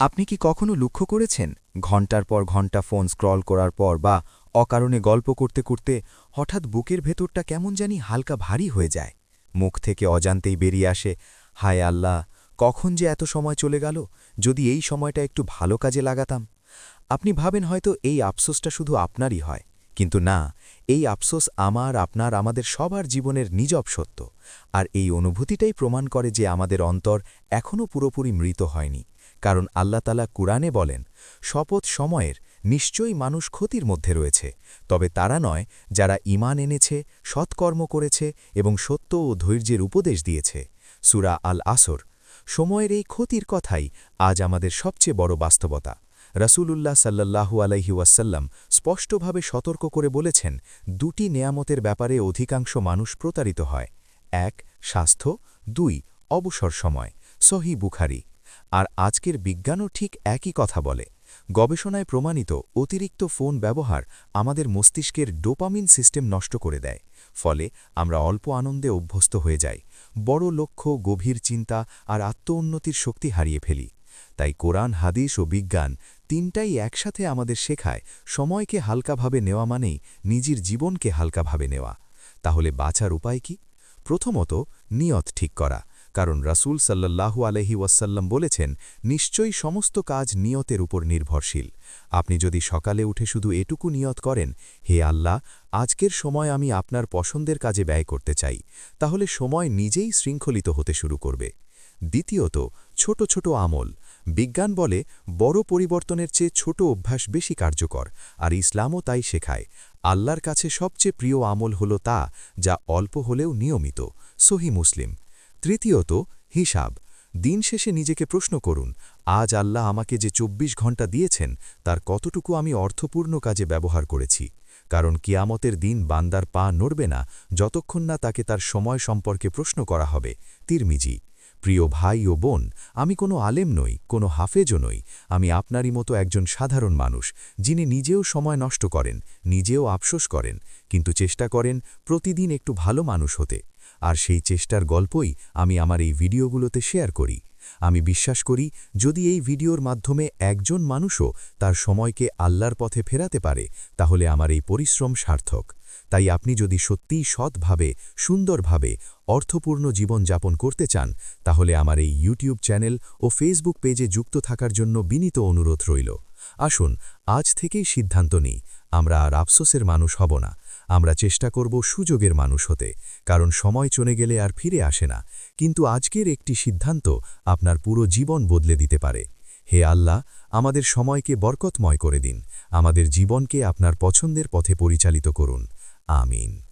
আপনি কি কখনো লক্ষ্য করেছেন, ঘণ্টার পর ঘণ্টা ফোন স্ক্রল করার পর বা অকারণে গল্প করতে করতে হঠাৎ বুকের ভেতরটা কেমন জানি হালকা ভারী হয়ে যায়? মুখ থেকে অজান্তেই বেরিয়ে আসে, হায় আল্লাহ, কখন যে এত সময় চলে গেল, যদি এই সময়টা একটু ভালো কাজে লাগাতাম। আপনি ভাবেন হয়তো এই আফসোসটা শুধু আপনারই হয়, কিন্তু না, এই আফসোস আমার, আপনার, আমাদের সবার জীবনের নিজব সত্য। আর এই অনুভূতিটাই প্রমাণ করে যে আমাদের অন্তর এখনও পুরোপুরি মৃত হয়নি। কারণ আল্লাহ তালা কুরআনে বলেন, শপথ সময়ের নিশ্চয়ই মানুষ ক্ষতির মধ্যে রয়েছে, তবে তারা নয় যারা ইমান এনেছে, সৎকর্ম করেছে এবং সত্য ও ধৈর্যের উপদেশ দিয়েছে। সুরা আল আসর সময়ের এই ক্ষতির কথাই আজ আমাদের সবচেয়ে বড় বাস্তবতা। রাসূলুল্লাহ সাল্লাল্লাহু আলাইহি ওয়াসাল্লাম স্পষ্টভাবে সতর্ক করে বলেছেন, দুটি নেয়ামতের ব্যাপারে অধিকাংশ মানুষ প্রতারিত হয়। এক, স্বাস্থ্য, দুই, অবসর সময়। সহি বুখারি। আর আজকের বিজ্ঞানও ঠিক একই কথা বলে। গবেষণায় প্রমাণিত অতিরিক্ত ফোন ব্যবহার আমাদের মস্তিষ্কের ডোপামিন সিস্টেম নষ্ট করে দেয়। ফলে আমরা অল্প আনন্দে অভ্যস্ত হয়ে যাই, বড় লক্ষ্য, গভীর চিন্তা আর আত্ম উন্নতির শক্তি হারিয়ে ফেলি। তাই কোরআন, হাদিস ও বিজ্ঞান তিনটাই একসাথে আমাদের শেখায় সময়কে হালকাভাবে নেওয়া মানেই নিজের জীবনকে হালকাভাবে নেওয়া। তাহলে বাঁচার উপায় কি? প্রথমত, নিয়ত ঠিক করা। কারণ রাসূল সাল্লাল্লাহু আলহি ওয়াসাল্লাম বলেছেন, নিশ্চয়ই সমস্ত কাজ নিয়তের উপর নির্ভরশীল। আপনি যদি সকালে উঠে শুধু এটুকু নিয়ত করেন, হে আল্লাহ, আজকের সময় আমি আপনার পছন্দের কাজে ব্যয় করতে চাই। তাহলে সময় নিজেই শৃঙ্খলিত হতে শুরু করবে। দ্বিতীয়ত, ছোট ছোট আমল। বিজ্ঞান বলে, বড় পরিবর্তনের চেয়ে ছোট অভ্যাস বেশি কার্যকর, আর ইসলামও তাই শেখায়। আল্লাহর কাছে সবচেয়ে প্রিয় আমল হল তা, যা অল্প হলেও নিয়মিত। সহি মুসলিম। তৃতীয়ত, হিসাব। দিন শেষে নিজেকে প্রশ্ন করুন, আজ আল্লাহ আমাকে যে ২৪ ঘণ্টা দিয়েছেন, তার কতটুকু আমি অর্থপূর্ণ কাজে ব্যবহার করেছি? কারণ কিয়ামতের দিন বান্দার পা নড়বে না, যতক্ষণ না তাকে তার সময় সম্পর্কে প্রশ্ন করা হবে। তিরমিজি প্রিয় ভাই ও বোন, আমি কোনো আলেম নই, কোনো হাফেজও নই। আমি আপনারই মতো একজন সাধারণ মানুষ, যিনি নিজেও সময় নষ্ট করেন, নিজেও আফসোস করেন, কিন্তু চেষ্টা করেন প্রতিদিন একটু ভালো মানুষ হতে। আর সেই চেষ্টার গল্পই আমি আমার এই ভিডিওগুলোতে শেয়ার করি। আমি বিশ্বাস করি, যদি এই ভিডিওর মাধ্যমে একজন মানুষও তার সময়কে আল্লাহর পথে ফেরাতে পারে, তাহলে আমার এই পরিশ্রম সার্থক। তাই আপনি যদি সত্যিই সৎভাবে, সুন্দরভাবে অর্থপূর্ণ জীবন যাপন করতে চান, তাহলে আমার এই ইউটিউব চ্যানেল ও ফেসবুক পেজে যুক্ত থাকার জন্য বিনীত অনুরোধ রইল। আসুন, আজ থেকেই সিদ্ধান্ত নিই, আমরা আর আফসোসের মানুষ হব না। আমরা চেষ্টা করব সুযোগের মানুষ হতে, কারণ সময় চলে গেলে আর ফিরে আসে না। কিন্তু আজকের একটি সিদ্ধান্ত আপনার পুরো জীবন বদলে দিতে পারে। হে আল্লাহ, আমাদের সময়কে বরকতময় করে দিন। আমাদের জীবনকে আপনার পছন্দের পথে পরিচালিত করুন। آمین۔